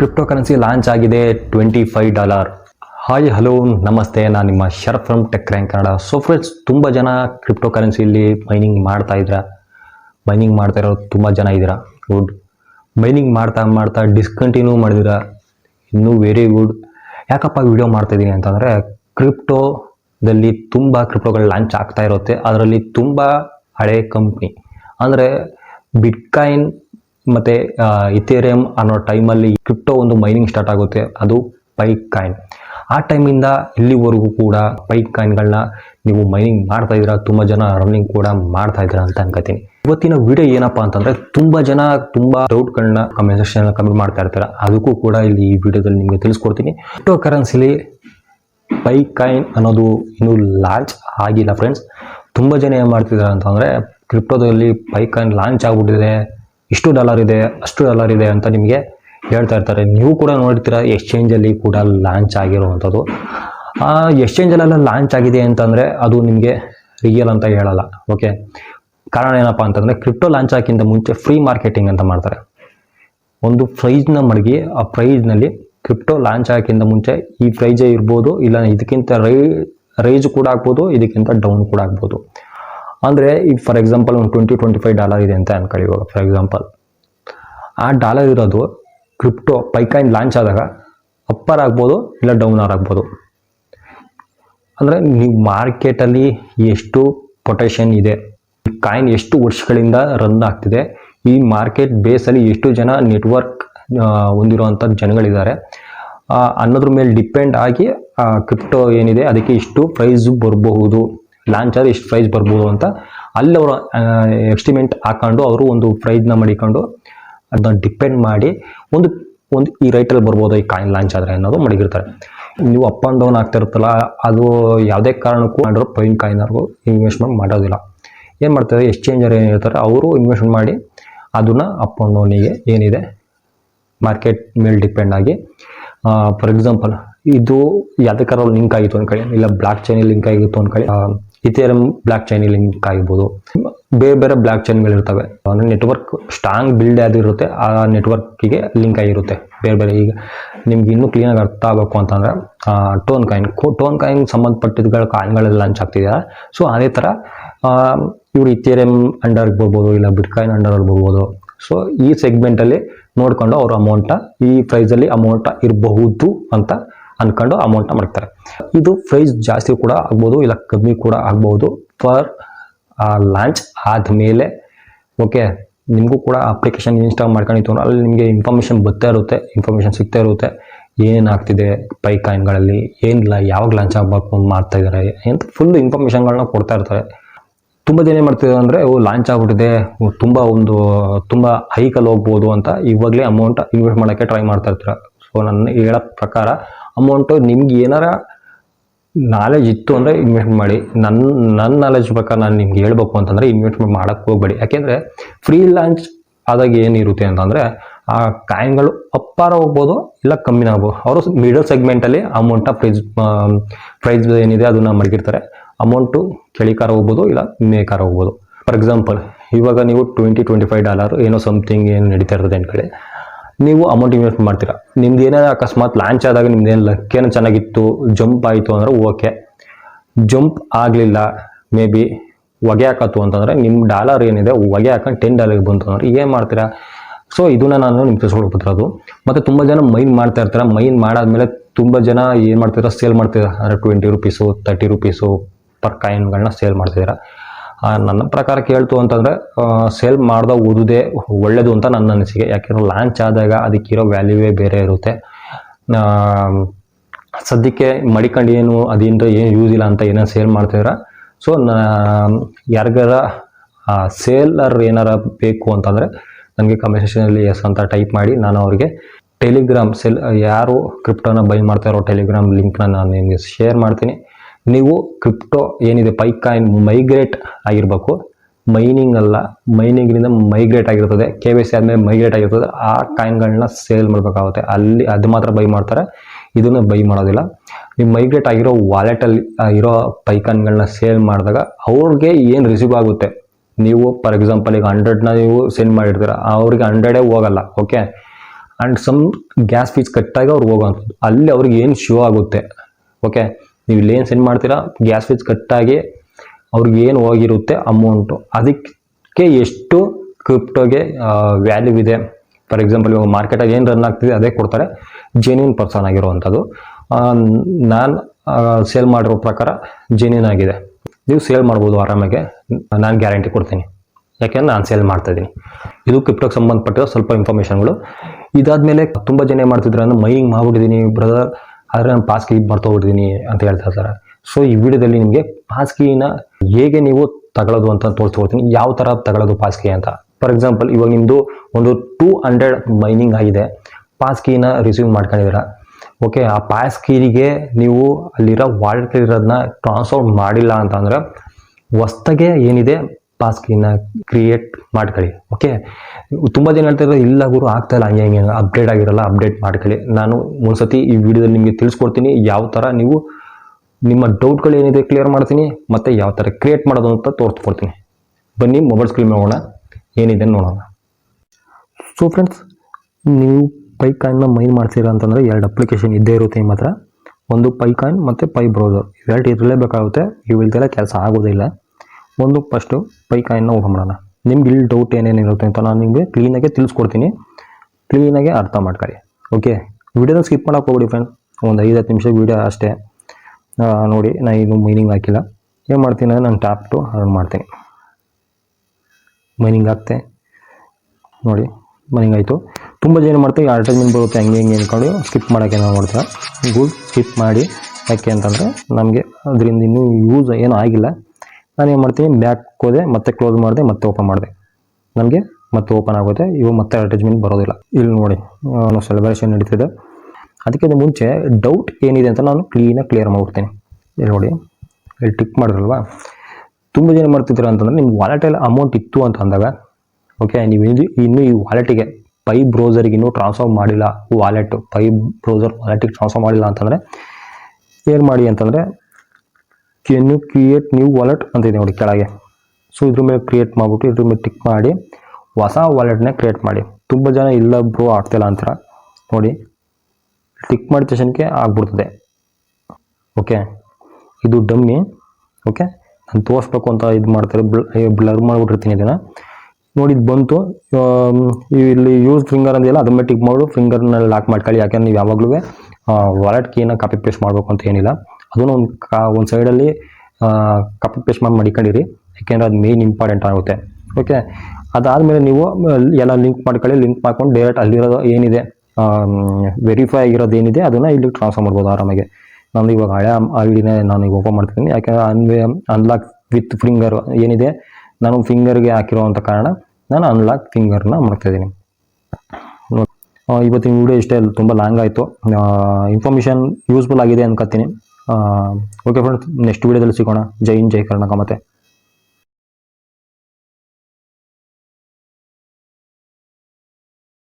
Crypto currency launch ಆಗಿದೆ twenty five dollar hi hello ನಮಸ್ತೆ, ನಾನು ನಿಮ್ಮ Sharath from tech rank Kannada so friends ತುಂಬ ಜನ ಕ್ರಿಪ್ಟೋ ಕರೆನ್ಸಿಲಿ ಮೈನಿಂಗ್ ಮಾಡ್ತಾ ಇದ್ರ. ಮೈನಿಂಗ್ ಮಾಡ್ತಾ ಇರೋ ತುಂಬ ಜನ ಇದ್ದೀರಾ? ಗುಡ್ ಮೈನಿಂಗ್ ಮಾಡ್ತಾ ಮಾಡ್ತಾ ಡಿಸ್ಕಂಟಿನ್ಯೂ ಮಾಡಿದಿರ ಇನ್ನೂ ವೆರಿ ಗುಡ್ ಯಾಕಪ್ಪ ವಿಡಿಯೋ ಮಾಡ್ತಾಯಿದ್ದೀನಿ ಅಂತಂದರೆ ಕ್ರಿಪ್ಟೋದಲ್ಲಿ ತುಂಬ ಕ್ರಿಪ್ಟೋಗಳು ಲಾಂಚ್ ಆಗ್ತಾ ಇರುತ್ತೆ. ಅದರಲ್ಲಿ ತುಂಬ ಹಳೆ ಕಂಪ್ನಿ ಅಂದರೆ ಬಿಟ್ಕಾಯಿನ್ ಮತ್ತು ಇಥೇರಿಯಂ ಅನ್ನೋ ಟೈಮಲ್ಲಿ ಕ್ರಿಪ್ಟೋ ಒಂದು ಮೈನಿಂಗ್ ಸ್ಟಾರ್ಟ್ ಆಗುತ್ತೆ. ಅದು ಪೈಕ್ ಕಾಯಿನ್ ಆ ಟೈಮಿಂದ ಇಲ್ಲಿವರೆಗೂ ಕೂಡ ಪೈಕ್ ಕಾಯಿನ್ಗಳನ್ನ ನೀವು ಮೈನಿಂಗ್ ಮಾಡ್ತಾ ಇದ್ದೀರಾ, ತುಂಬ ಜನ ರನ್ನಿಂಗ್ ಕೂಡ ಮಾಡ್ತಾ ಇದ್ದೀರಾ ಅಂತ ಅನ್ಕೋತೀನಿ. ಇವತ್ತಿನ ವಿಡಿಯೋ ಏನಪ್ಪಾ ಅಂತಂದ್ರೆ, ತುಂಬಾ ಜನ ತುಂಬ ಡೌಟ್ಗಳನ್ನ ಕಮೆಂಟ್ ಸೆಕ್ಷನ್ ಕಮೆಂಟ್ ಮಾಡ್ತಾ ಇರ್ತಾರೆ. ಅದಕ್ಕೂ ಕೂಡ ಇಲ್ಲಿ ಈ ವಿಡಿಯೋದಲ್ಲಿ ನಿಮಗೆ ತಿಳಿಸ್ಕೊಡ್ತೀನಿ. ಕ್ರಿಪ್ಟೋ ಕರೆನ್ಸಿಲಿ ಪೈಕ್ ಕಾಯಿನ್ ಅನ್ನೋದು ಇನ್ನೂ ಲಾಂಚ್ ಆಗಿಲ್ಲ ಫ್ರೆಂಡ್ಸ್ ತುಂಬಾ ಜನ ಏನ್ ಮಾಡ್ತಿದ್ದಾರೆ ಅಂತಂದರೆ ಕ್ರಿಪ್ಟೋದಲ್ಲಿ ಪೈಕ್ ಕಾಯಿನ್ ಲಾಂಚ್ ಆಗ್ಬಿಟ್ಟಿದೆ. ಇಷ್ಟು ಡಾಲರ್ ಇದೆ, ಅಷ್ಟು ಡಾಲರ್ ಇದೆ ಅಂತ ನಿಮಗೆ ಹೇಳ್ತಾ ಇರ್ತಾರೆ. ನೀವು ಕೂಡ ನೋಡ್ತೀರಾ ಎಕ್ಸ್ಚೇಂಜಲ್ಲಿ ಕೂಡ ಲಾಂಚ್ ಆಗಿರುವಂಥದ್ದು. ಆ ಎಕ್ಸ್ಚೇಂಜಲ್ಲೆಲ್ಲ ಲಾಂಚ್ ಆಗಿದೆ ಅಂತಂದರೆ ಅದು ನಿಮಗೆ ರಿಯಲ್ ಅಂತ ಹೇಳಲ್ಲ ಓಕೆ ಕಾರಣ ಏನಪ್ಪ ಅಂತಂದರೆ ಕ್ರಿಪ್ಟೋ ಲಾಂಚ್ ಹಾಕಿಂತ ಮುಂಚೆ ಫ್ರೀ ಮಾರ್ಕೆಟಿಂಗ್ ಅಂತ ಮಾಡ್ತಾರೆ. ಒಂದು ಪ್ರೈಸ್ನ ಮಡಗಿ ಆ ಪ್ರೈಸ್ನಲ್ಲಿ ಕ್ರಿಪ್ಟೋ ಲಾಂಚ್ ಹಾಕಿಂತ ಮುಂಚೆ ಈ ಪ್ರೈಜೇ ಇರ್ಬೋದು ಇಲ್ಲ ಇದಕ್ಕಿಂತ ರೈ ರೈಜ್ ಕೂಡ ಆಗ್ಬೋದು, ಇದಕ್ಕಿಂತ ಡೌನ್ ಕೂಡ ಆಗ್ಬೋದು. ಅಂದರೆ ಈಗ ಫಾರ್ ಎಕ್ಸಾಂಪಲ್ ಒಂದು ಟ್ವೆಂಟಿ ಟ್ವೆಂಟಿ ಫೈವ್ ಡಾಲರ್ ಇದೆ ಅಂತ ಅನ್ಕೊಳ್ಳಿ ಇವಾಗ ಫಾರ್ ಎಕ್ಸಾಂಪಲ್ ಆ ಡಾಲರ್ ಇರೋದು ಕ್ರಿಪ್ಟೋ ಪೈಕಾಯಿನ್ ಲಾಂಚ್ ಆದಾಗ ಅಪ್ಪರ್ ಆಗ್ಬೋದು ಇಲ್ಲ ಡೌನರ್ ಆಗ್ಬೋದು. ಅಂದರೆ ನೀವು ಮಾರ್ಕೆಟಲ್ಲಿ ಎಷ್ಟು ಪೊಟೇಷನ್ ಇದೆ ಕಾಯಿನ್ ಎಷ್ಟು ವರ್ಷಗಳಿಂದ ರನ್ ಆಗ್ತಿದೆ, ಈ ಮಾರ್ಕೆಟ್ ಬೇಸಲ್ಲಿ ಎಷ್ಟು ಜನ ನೆಟ್ವರ್ಕ್ ಹೊಂದಿರುವಂಥ ಜನಗಳಿದ್ದಾರೆ ಅನ್ನೋದ್ರ ಮೇಲೆ ಡಿಪೆಂಡ್ ಆಗಿ ಕ್ರಿಪ್ಟೋ ಏನಿದೆ, ಅದಕ್ಕೆ ಇಷ್ಟು ಪ್ರೈಸ್ ಬರಬಹುದು. ಲಾಂಚ್ ಆದರೆ ಎಷ್ಟು ಪ್ರೈಸ್ ಬರ್ಬೋದು ಅಂತ ಅಲ್ಲಿ ಅವರು ಎಸ್ಟಿಮೇಟ್ ಹಾಕೊಂಡು ಅವರು ಒಂದು ಪ್ರೈಸ್ನ ಮಡಿಕೊಂಡು ಅದನ್ನ ಡಿಪೆಂಡ್ ಮಾಡಿ ಒಂದು ಒಂದು ಈ ರೈಟಲ್ಲಿ ಬರ್ಬೋದು ಈ ಕಾಯಿನ್ ಲಾಂಚ್ ಆದರೆ ಅನ್ನೋದು ಮಡಗಿರ್ತಾರೆ. ನೀವು ಅಪ್ ಆ್ಯಂಡ್ ಡೌನ್ ಆಗ್ತಾ ಅದು ಯಾವುದೇ ಕಾರಣಕ್ಕೂ ಮಾಡಿರೋ ಪೈನ್ ಕಾಯಿನವ್ರಿಗೂ ಇನ್ವೆಸ್ಟ್ಮೆಂಟ್ ಮಾಡೋದಿಲ್ಲ. ಏನು ಮಾಡ್ತಾರೆ ಎಕ್ಸ್ಚೇಂಜರ್ ಏನಿರ್ತಾರೆ ಅವರು ಇನ್ವೆಸ್ಟ್ಮೆಂಟ್ ಮಾಡಿ ಅದನ್ನು ಅಪ್ ಆ್ಯಂಡ್ ಡೌನಿಗೆ ಏನಿದೆ ಮಾರ್ಕೆಟ್ ಮೇಲೆ ಡಿಪೆಂಡ್ ಆಗಿ ಫಾರ್ ಎಕ್ಸಾಂಪಲ್ ಇದು ಯಾವ್ದಕ್ಕಾರ ಲಿಂಕ್ ಆಗಿತ್ತು ಅಂದ್ಕೊಳ್ಳಿ ಇಲ್ಲ ಬ್ಲಾಕ್ ಚೈನಲ್ಲಿ ಲಿಂಕ್ ಆಗಿತ್ತು ಅನ್ಕೊಳ್ಳಿ ಇಥೇರಮ್ ಬ್ಲಾಕ್ ಚೈನ್ ಲಿಂಕ್ ಆಗಿರ್ಬೋದು ಬೇರೆ ಬೇರೆ ಬ್ಲಾಕ್ ಚೈನ್ಗಳಿರ್ತವೆ ಅಂದರೆ ನೆಟ್ವರ್ಕ್ ಸ್ಟ್ರಾಂಗ್ ಬಿಲ್ಡ್ ಆಗಿರುತ್ತೆ ಆ ನೆಟ್ವರ್ಕಿಗೆ ಲಿಂಕ್ ಆಗಿರುತ್ತೆ. ಬೇರೆ ಬೇರೆ ಈಗ ನಿಮ್ಗೆ ಇನ್ನೂ ಕ್ಲೀನಾಗಿ ಅರ್ಥ ಆಗಬೇಕು ಅಂತಂದರೆ ಟೋನ್ ಕಾಯಿನ್ ಟೋನ್ ಕಾಯಿನ್ ಸಂಬಂಧಪಟ್ಟಿದ್ಗಳ ಕಾಯಿನ್ಗಳೆಲ್ಲ ಲಾಂಚ್ ಆಗ್ತಿದ್ದಾರೆ ಸೊ ಅದೇ ಥರ ಇವರು ಇಥೇರಿಯಂ ಅಂಡರ್ಗೆ ಬರ್ಬೋದು, ಇಲ್ಲ ಬಿಟ್ಕಾಯಿನ್ ಅಂಡರ್ ಬರ್ಬೋದು. ಸೊ ಈ ಸೆಗ್ಮೆಂಟಲ್ಲಿ ನೋಡಿಕೊಂಡು ಅವ್ರ ಅಮೌಂಟ ಈ ಪ್ರೈಸಲ್ಲಿ ಅಮೌಂಟ ಇರಬಹುದು ಅಂತ ಅನ್ಕೊಂಡು ಅಮೌಂಟ್ನ ಮಾಡ್ತಾರೆ. ಇದು ಪ್ರೈಸ್ ಜಾಸ್ತಿ ಕೂಡ ಆಗ್ಬೋದು, ಇಲ್ಲ ಕಮ್ಮಿ ಕೂಡ ಆಗ್ಬೋದು ಫಾರ್ ಲಾಂಚ್ ಆದಮೇಲೆ. ಓಕೆ ನಿಮಗೂ ಕೂಡ ಅಪ್ಲಿಕೇಶನ್ ಇನ್ಸ್ಟಾಲ್ ಮಾಡ್ಕೊಂಡಿತ್ತು ಅಲ್ಲಿ ನಿಮಗೆ ಇನ್ಫಾರ್ಮೇಷನ್ ಬರ್ತಾ ಇರುತ್ತೆ ಇನ್ಫಾರ್ಮೇಷನ್ ಸಿಗ್ತಾ ಇರುತ್ತೆ. ಏನಾಗ್ತಿದೆ ಪೈ ಕಾಯಿನ್ಗಳಲ್ಲಿ ಏನಿಲ್ಲ ಯಾವಾಗ ಲಾಂಚ್ ಆಗಬೇಕು ಮಾಡ್ತಾ ಇದ್ದಾರೆ ಅಂತ ಫುಲ್ ಇನ್ಫಾರ್ಮೇಷನ್ಗಳನ್ನ ಕೊಡ್ತಾ ಇರ್ತಾರೆ. ತುಂಬ ಜನ ಮಾಡ್ತಿದ್ದಾರೆ ಅಂದರೆ ಲಾಂಚ್ ಆಗ್ಬಿಟ್ಟಿದೆ ತುಂಬ ಒಂದು, ತುಂಬ ಹೈಕಲ್ಲಿ ಹೋಗ್ಬೋದು ಅಂತ ಇವಾಗಲೇ ಅಮೌಂಟ್ ಇನ್ವೆಸ್ಟ್ ಮಾಡೋಕ್ಕೆ ಟ್ರೈ ಮಾಡ್ತಾ ಇರ್ತಾರೆ. ಸೊ ನನ್ನ ಹೇಳೋ ಪ್ರಕಾರ ಅಮೌಂಟು ನಿಮ್ಗೆ ಏನಾರ ನಾಲೆಜ್ ಇತ್ತು ಅಂದರೆ ಇನ್ವೆಸ್ಟ್ ಮಾಡಿ. ನನ್ನ ನನ್ನ ನಾಲೆಜ್ ಪ್ರಕಾರ ನಾನು ನಿಮ್ಗೆ ಹೇಳ್ಬೇಕು ಅಂತಂದರೆ ಇನ್ವೆಸ್ಟ್ಮೆಂಟ್ ಮಾಡೋಕ್ಕೆ ಹೋಗಬೇಡಿ. ಯಾಕೆಂದರೆ ಫ್ರೀ ಲಾಂಚ್ ಆದಾಗ ಏನಿರುತ್ತೆ ಅಂತಂದರೆ ಆ ಕಾಯಿನ್ಗಳು ಅಪ್ಪಾರ ಹೋಗ್ಬೋದು ಇಲ್ಲ ಕಮ್ಮಿನ ಆಗ್ಬೋದು. ಅವರು ಮಿಡಲ್ ಸೆಗ್ಮೆಂಟಲ್ಲಿ ಅಮೌಂಟ ಪ್ರೈಸ್ ಪ್ರೈಸ್ ಏನಿದೆ ಅದನ್ನು ಮಡಗಿರ್ತಾರೆ. ಅಮೌಂಟು ಕೆಳಿಕಾರ ಹೋಗ್ಬೋದು ಇಲ್ಲ ಮೇಕಾರ ಹೋಗ್ಬೋದು ಫಾರ್ ಎಕ್ಸಾಂಪಲ್ ಇವಾಗ ನೀವು ಟ್ವೆಂಟಿ ಟ್ವೆಂಟಿ ಫೈವ್ ಡಾಲರ್ ಏನೋ ಸಮಥಿಂಗ್ ಏನು ನಡೀತಾ ಇರ್ತದೆ ಅನ್ಕೊಳ್ಳಿ ನೀವು ಅಮೌಂಟ್ ಇನ್ವೆಸ್ಟ್ ಮಾಡ್ತೀರಾ? ನಿಮ್ದು ಏನಾದ್ರು ಅಕಸ್ಮಾತ್ ಲಾಂಚ್ ಆದಾಗ ನಿಮ್ದು ಏನು ಲಕ್ಕೇನು ಚೆನ್ನಾಗಿತ್ತು ಜಂಪ್ ಆಯಿತು ಅಂದರೆ ಓಕೆ ಜಂಪ್ ಆಗಲಿಲ್ಲ ಮೇ ಬಿ ಹೊಗೆ ಹಾಕತ್ತು ಅಂತಂದರೆ ನಿಮ್ಮ ಡಾಲರ್ ಏನಿದೆ ಹೊಗೆ ಹಾಕೊಂಡು ಟೆನ್ ಡಾಲರ್ ಬಂತು ಅಂದ್ರೆ ಏನು ಮಾಡ್ತೀರಾ? ಸೊ ಇದನ್ನ ನಾನು ನಿಮ್ಗೆ ಅದು ಮತ್ತು ತುಂಬ ಜನ ಮೈನ್ ಮಾಡ್ತಾ ಇರ್ತಾರೆ. ಮೈನ್ ಮಾಡಾದ್ಮೇಲೆ ತುಂಬ ಜನ ಏನು ಮಾಡ್ತಿದ್ದಾರೆ ಸೇಲ್ ಮಾಡ್ತಿದ್ದಾರೆ ಅಂದರೆ twenty rupees thirty rupees per ಕಾಯಿನ್ಗಳನ್ನ sale ಮಾಡ್ತಿದ್ದಾರೆ ನನ್ನ ಪ್ರಕಾರ ಕೇಳ್ತು ಅಂತಂದರೆ ಸೇಲ್ ಮಾಡ್ದ ಓದೋದೇ ಒಳ್ಳೆಯದು ಅಂತ ನನ್ನ ಅನಿಸಿಕೆ. ಯಾಕೆಂದ್ರೆ ಲಾಂಚ್ ಆದಾಗ ಅದಕ್ಕಿರೋ ವ್ಯಾಲ್ಯೂವೇ ಬೇರೆ ಇರುತ್ತೆ. ಸದ್ಯಕ್ಕೆ ಮಡಿಕೊಂಡು ಏನು ಅದೇನು ಏನು ಯೂಸ್ ಇಲ್ಲ ಅಂತ ಏನೋ ಸೇಲ್ ಮಾಡ್ತಿದ್ರ ಸೊ ನಾ, ಯಾರಿಗಾರ ಸೇಲರ್ ಏನಾರ ಬೇಕು ಅಂತಂದರೆ ನನಗೆ ಕಮೆಂಟ್ ಸೆಕ್ಷನಲ್ಲಿ ಎಸ್ ಅಂತ ಟೈಪ್ ಮಾಡಿ ನಾನು ಅವ್ರಿಗೆ ಟೆಲಿಗ್ರಾಮ್ ಸೆಲ್ ಯಾರು ಕ್ರಿಪ್ಟೋನ ಬೈ ಮಾಡ್ತಾರೋ ಟೆಲಿಗ್ರಾಮ್ ಲಿಂಕ್ನ ನಾನು ನಿಮಗೆ ಶೇರ್ ಮಾಡ್ತೀನಿ. ನೀವು ಕ್ರಿಪ್ಟೋ ಏನಿದೆ ಪೈ ಕಾಯಿನ್ ಮೈಗ್ರೇಟ್ ಆಗಿರಬೇಕು. ಮೈನಿಂಗ್ ಅಲ್ಲ ಮೈನಿಂಗ್ನಿಂದ ಮೈಗ್ರೇಟ್ ಆಗಿರ್ತದೆ. ಕೆ ವೈ ಸಿ ಆದಮೇಲೆ ಮೈಗ್ರೇಟ್ ಆಗಿರ್ತದೆ. ಆ ಕಾಯಿನ್ಗಳನ್ನ ಸೇಲ್ ಮಾಡಬೇಕಾಗುತ್ತೆ. ಅಲ್ಲಿ ಅದು ಮಾತ್ರ ಬೈ ಮಾಡ್ತಾರೆ. ಇದನ್ನು ಬೈ ಮಾಡೋದಿಲ್ಲ. ನೀವು ಮೈಗ್ರೇಟ್ ಆಗಿರೋ ವಾಲೆಟಲ್ಲಿ ಇರೋ ಪೈಕಾನ್ಗಳನ್ನ ಸೇಲ್ ಮಾಡಿದಾಗ ಅವ್ರಿಗೆ ಏನು ರಿಸೀವ್ ಆಗುತ್ತೆ? ನೀವು ಫಾರ್ ಎಕ್ಸಾಂಪಲ್ ಈಗ ಹಂಡ್ರೆಡ್ನ ನೀವು ಸೆಂಡ್ ಮಾಡಿರ್ತೀರ. ಅವ್ರಿಗೆ ಹಂಡ್ರೆಡೇ ಹೋಗಲ್ಲ okay and some gas fees ಕಟ್ಟಾಗಿ ಅವ್ರಿಗೆ ಹೋಗೋಂಥದ್ದು. ಅಲ್ಲಿ ಅವ್ರಿಗೆ ಏನು ಶೋ ಆಗುತ್ತೆ ಓಕೆ ನೀವು ಇಲ್ಲೇನು ಸೆಂಡ್ ಮಾಡ್ತೀರಾ? ಗ್ಯಾಸ್ ಫೀಸ್ ಕಟ್ಟಾಗಿ ಅವ್ರಿಗೆ ಏನು ಹೋಗಿರುತ್ತೆ ಅಮೌಂಟು ಅದಕ್ಕೆ ಎಷ್ಟು ಕ್ರಿಪ್ಟೋಗೆ ವ್ಯಾಲ್ಯೂ ಇದೆ? ಫಾರ್ ಎಕ್ಸಾಂಪಲ್ ಇವಾಗ ಮಾರ್ಕೆಟಾಗಿ ಏನು ರನ್ ಆಗ್ತಿದೆ, ಅದೇ ಕೊಡ್ತಾರೆ. ಜೆನ್ಯೂನ್ ಪರ್ಸನ್ ಆಗಿರುವಂಥದ್ದು. ನಾನು ಸೇಲ್ ಮಾಡಿರೋ ಪ್ರಕಾರ ಜೆನ್ಯೂನ್ ಆಗಿದೆ. ನೀವು ಸೇಲ್ ಮಾಡ್ಬೋದು ಆರಾಮಾಗೆ. ನಾನು ಗ್ಯಾರಂಟಿ ಕೊಡ್ತೀನಿ. ಯಾಕೆಂದ್ರೆ ನಾನು ಸೇಲ್ ಮಾಡ್ತಾ ಇದ್ದೀನಿ. ಇದು ಕ್ರಿಪ್ಟೋಗೆ ಸಂಬಂಧಪಟ್ಟಿರೋ ಸ್ವಲ್ಪ ಇನ್ಫಾರ್ಮೇಷನ್ಗಳು ಇದಾದ್ಮೇಲೆ ತುಂಬ ಜನ ಏನು ಮಾಡ್ತಿದ್ರು ಅಂದ್ರೆ ಮೈನಿಂಗ್ ಮಾಡ್ಬಿಟ್ಟಿದ್ದೀನಿ ಬ್ರದರ್ ಆದರೆ ನಾನು ಪಾಸ್ ಕೀ ಮಾಡ್ತೋಗ್ಬಿಟ್ಟಿದ್ದೀನಿ ಅಂತ ಹೇಳ್ತಾ ಇರ್ತಾರೆ ಸೊ ಈ ವಿಡಿಯೋದಲ್ಲಿ ನಿಮಗೆ ಪಾಸ್ ಕೀನ ಹೇಗೆ ನೀವು ತಗೊಳ್ಳೋದು ಅಂತ ತೋರಿಸ್ಕೊಡ್ತೀನಿ. ಯಾವ ಥರ ತಗೊಳ್ಳೋದು ಪಾಸ್ ಕೀ ಅಂತ. ಫಾರ್ ಎಕ್ಸಾಂಪಲ್ ಇವಾಗ ನಿಮ್ಮದು ಒಂದು ಟೂ ಹಂಡ್ರೆಡ್ ಮೈನಿಂಗ್ ಆಗಿದೆ. ಪಾಸ್ ಕೀನ ರಿಸೀವ್ ಮಾಡ್ಕೊಂಡಿದ್ದೀರಾ. ಓಕೆ ಆ ಪಾಸ್ ಕೀರಿಗೆ ನೀವು ಅಲ್ಲಿರೋ ವಾಲೆಟ್ ಇರೋದನ್ನ ಟ್ರಾನ್ಸ್ಫರ್ ಮಾಡಿಲ್ಲ ಅಂತಂದ್ರೆ, ಹೊಸ್ದಾಗೆ ಏನಿದೆ? ಪಾಸ್ ಕೀನ ಕ್ರಿಯೇಟ್ ಮಾಡ್ಕೊಳ್ಳಿ ಓಕೆ ತುಂಬ ಜನ ಹೇಳ್ತಾರೆ ಇಲ್ಲ ಗುರು, ಆಗ್ತಾ ಇಲ್ಲ, ಹಂಗೆ ಹಂಗೆ ಅಪ್ಡೇಟ್ ಆಗಿರಲ್ಲ ಅಪ್ಡೇಟ್ ಮಾಡ್ಕೊಳ್ಳಿ. ನಾನು ಒಂದ್ಸತಿ ಈ ವಿಡಿಯೋದಲ್ಲಿ ನಿಮಗೆ ತಿಳಿಸ್ಕೊಡ್ತೀನಿ, ಯಾವ ಥರ ನೀವು ನಿಮ್ಮ ಡೌಟ್ಗಳು ಏನಿದೆ ಕ್ಲಿಯರ್ ಮಾಡ್ತೀನಿ, ಮತ್ತು ಯಾವ ಥರ ಕ್ರಿಯೇಟ್ ಮಾಡೋದು ಅಂತ ತೋರಿಸ್ಕೊಡ್ತೀನಿ. ಬನ್ನಿ ಮೊಬೈಲ್ ಸ್ಕ್ರೀನ್ ನೋಡೋಣ ಏನಿದೆ ನೋಡೋಣ. ಸೊ ಫ್ರೆಂಡ್ಸ್ ನೀವು ಪೈ ಕಾಯಿನ್ನ ಮೈನ್ ಮಾಡ್ತೀರಾ ಅಂತಂದರೆ ಎರಡು ಅಪ್ಲಿಕೇಶನ್ ಇದ್ದೇ ಇರುತ್ತೆ ನಿಮ್ಮ ಹತ್ರ ಒಂದು ಪೈ ಕಾಯಿನ್ ಮತ್ತು ಪೈ ಬ್ರೌಸರ್ ಇವೆರಡು ಇರಲೇಬೇಕಾಗುತ್ತೆ ಇಲ್ದೆಲ್ಲ ಕೆಲಸ ಆಗೋದಿಲ್ಲ ಒಂದು ಫಸ್ಟು ಪೈ ಕಾಯಿನ್ನ ಓಪನ್ ಮಾಡೋಣ. ನಿಮ್ಗೆ ಇಲ್ಲಿ ಡೌಟ್ ಏನೇನಿರುತ್ತೆ ಅಂತ ನಾನು ನಿಮಗೆ ಕ್ಲೀನಾಗೆ ತಿಳಿಸ್ಕೊಡ್ತೀನಿ. ಕ್ಲೀನಾಗೆ ಅರ್ಥ ಮಾಡ್ಕೊಳ್ಳಿ. ಓಕೆ ವಿಡಿಯೋನ ಸ್ಕಿಪ್ ಮಾಡೋಕೆ ಹೋಗ್ಬಿಡಿ ಫ್ರೆಂಡ್ ಒಂದು ಐದು ಹತ್ತು ನಿಮಿಷ ವೀಡಿಯೋ ಅಷ್ಟೇ. ನೋಡಿ ನಾನು ಏನು ಮೈನಿಂಗ್ ಹಾಕಿಲ್ಲ. ಏನು ಮಾಡ್ತೀನಿ ಅಂದರೆ ನಾನು ಟ್ಯಾಪ್ ಟು ರನ್ ಮಾಡ್ತೀನಿ. ಮೈನಿಂಗ್ ಹಾಕ್ತೆ. ನೋಡಿ ಮೈನಿಂಗ್ ಆಯಿತು. ತುಂಬ ಜನ ಮಾಡ್ತೀವಿ ಅಡ್ವರ್ಟೈಸ್ಮೆಂಟ್ ಬರುತ್ತೆ, ಹಂಗೆ ಹಿಂಗೆ ಅಂದ್ಕೊಂಡು ಸ್ಕಿಪ್ ಮಾಡೋಕ್ಕೆ ನಾವು ಮಾಡ್ತಾರೆ? ಗುಡ್ ಸ್ಕಿಪ್ ಮಾಡಿ ಯಾಕೆ ಅಂತಂದರೆ ನಮಗೆ ಅದರಿಂದ ಇನ್ನೂ ಯೂಸ್ ಏನೂ ಆಗಿಲ್ಲ. ನಾನು ಏನು ಮಾಡ್ತೀನಿ ಬ್ಯಾಕ್ ಹೋದೆ, ಮತ್ತೆ ಕ್ಲೋಸ್ ಮಾಡಿದೆ, ಮತ್ತೆ ಓಪನ್ ಮಾಡಿದೆ. ನಮಗೆ ಮತ್ತೆ ಓಪನ್ ಆಗುತ್ತೆ ಇವು ಮತ್ತೆ ಅಡ್ವರ್ಟೈಸ್ಮೆಂಟ್ ಬರೋದಿಲ್ಲ. ಇಲ್ಲಿ ನೋಡಿ ಸೆಲೆಬ್ರೇಷನ್ ನಡೀತಿದೆ. ಅದಕ್ಕಿಂತ ಮುಂಚೆ ಡೌಟ್ ಏನಿದೆ ಅಂತ ನಾನು ಕ್ಲೀನಾಗಿ ಕ್ಲಿಯರ್ ಮಾಡ್ಬಿಡ್ತೀನಿ. ಇಲ್ಲಿ ನೋಡಿ, ಇಲ್ಲಿ ಟಿಕ್ ಮಾಡಿದ್ರಲ್ವಾ? ತುಂಬ ಜನ ಮಾಡ್ತಿದ್ರು ಅಂತಂದರೆ ನಿಮ್ಮ ವಾಲೆಟಲ್ಲಿ ಅಮೌಂಟ್ ಇತ್ತು ಅಂತ ಅಂದಾಗ ಓಕೆ ನೀವು ಇನ್ನೂ ಈ ವಾಲೆಟಿಗೆ ಪೈ ಬ್ರೌಸರ್ಗೆ ಇನ್ನೂ ಟ್ರಾನ್ಸ್ಫರ್ ಮಾಡಿಲ್ಲ ವಾಲೆಟ್ ಪೈ ಬ್ರೌಸರ್ ವಾಲೆಟಿಗೆ ಟ್ರಾನ್ಸ್ಫರ್ ಮಾಡಿಲ್ಲ ಅಂತಂದರೆ, ಏನು ಮಾಡಿ ಅಂತಂದರೆ can you create new wallet ಅಂತ ಇದೆ ನೋಡಿ ಕೆಳಗೆ. ಸೊ ಇದ್ರ ಮೇಲೆ ಕ್ರಿಯೇಟ್ ಮಾಡಿಬಿಟ್ಟು ಇದ್ರ ಮೇಲೆ ಟಿಕ್ ಮಾಡಿ, ಹೊಸ ವಾಲೆಟ್ನ ಕ್ರಿಯೇಟ್ ಮಾಡಿ. ತುಂಬ ಜನ ಇಲ್ಲ ಬ್ರೋ ಆಗ್ತಿಲ್ಲ ಅಂತೀರ? ನೋಡಿ ಟಿಕ್ ಮಾಡಿದ ತಕ್ಷಣಕ್ಕೆ ಆಗ್ಬಿಡ್ತದೆ. ಓಕೆ ಇದು ಡಮ್ಮಿ ಓಕೆ ನಾನು ತೋರಿಸ್ಬೇಕು ಅಂತ ಇದು ಮಾಡ್ತಾರೆ ಬ್ಲರ್ ಮಾಡಿಬಿಟ್ಟಿರ್ತೀನಿ ಇದನ್ನು. ನೋಡಿ, ಇದು ಬಂತು. ಇಲ್ಲಿ ಯೂಸ್ ಫಿಂಗರ್ ಅಂದಿಲ್ಲ, ಅದ್ರ ಮೇಲೆ ಟಿಕ್ ಮಾಡು. ಫಿಂಗರ್ನ ಲಾಕ್ ಮಾಡ್ಕೊಳ್ಳಿ. ಯಾಕೆಂದ್ರೆ ನೀವು ಯಾವಾಗಲೂ ವಾಲೆಟ್ ಕೀನ ಕಾಪಿ ಪೇಸ್ಟ್ ಮಾಡಬೇಕು ಅಂತ ಏನಿಲ್ಲ. ಅದನ್ನು ಒಂದು ಕಾ, ಒಂದು ಸೈಡಲ್ಲಿ ಕಪ್ಪು ಪೇಸ್ಟ್ ಮಾಡಿ, ಮಡಿಕೊಂಡಿರಿ. ಯಾಕೆಂದರೆ ಅದು ಮೇನ್ ಇಂಪಾರ್ಟೆಂಟ್ ಆಗುತ್ತೆ. ಓಕೆ ಅದಾದಮೇಲೆ ನೀವು, ಎಲ್ಲ ಲಿಂಕ್ ಮಾಡ್ಕೊಳ್ಳಿ. ಲಿಂಕ್ ಮಾಡ್ಕೊಂಡು ಡೈರೆಕ್ಟ್ ಅಲ್ಲಿರೋದು ಏನಿದೆ ವೆರಿಫೈ ಆಗಿರೋದು ಏನಿದೆ, ಅದನ್ನು ಇಲ್ಲಿ ಟ್ರಾನ್ಸ್ಫರ್ ಮಾಡ್ಬೋದು ಆರಾಮಾಗಿ. ನಾನು ಇವಾಗ ಹಳೆ ಐ ಡಿನೇ ನಾನು ಈಗ ಓಪನ್ ಮಾಡ್ತೀನಿ ಯಾಕೆಂದರೆ ಅನ್ವೇ ಅನ್ಲಾಕ್ ವಿತ್ ಫಿಂಗರ್ ಏನಿದೆ, ನಾನು ಫಿಂಗರ್ಗೆ ಹಾಕಿರುವಂಥ ಕಾರಣ ನಾನು ಅನ್ಲಾಕ್ ಫಿಂಗರ್ನ ಮಾಡ್ತಾಯಿದ್ದೀನಿ ಇವತ್ತಿನ ವಿಡಿಯೋ ಇಷ್ಟೇ, ತುಂಬ ಲಾಂಗ್ ಆಯಿತು. ಇನ್ಫಾರ್ಮೇಷನ್ ಯೂಸ್ಫುಲ್ ಆಗಿದೆ ಅನ್ಕೋತೀನಿ. ಓಕೆ ಫ್ರೆಂಡ್ಸ್ ನೆಕ್ಸ್ಟ್ ವೀಡಿಯೋದಲ್ಲಿ ಸಿಗೋಣ. ಜೈ ಹಿಂದ್ ಜೈ ಕರ್ನಾಟಕ. ಮತ್ತೆ.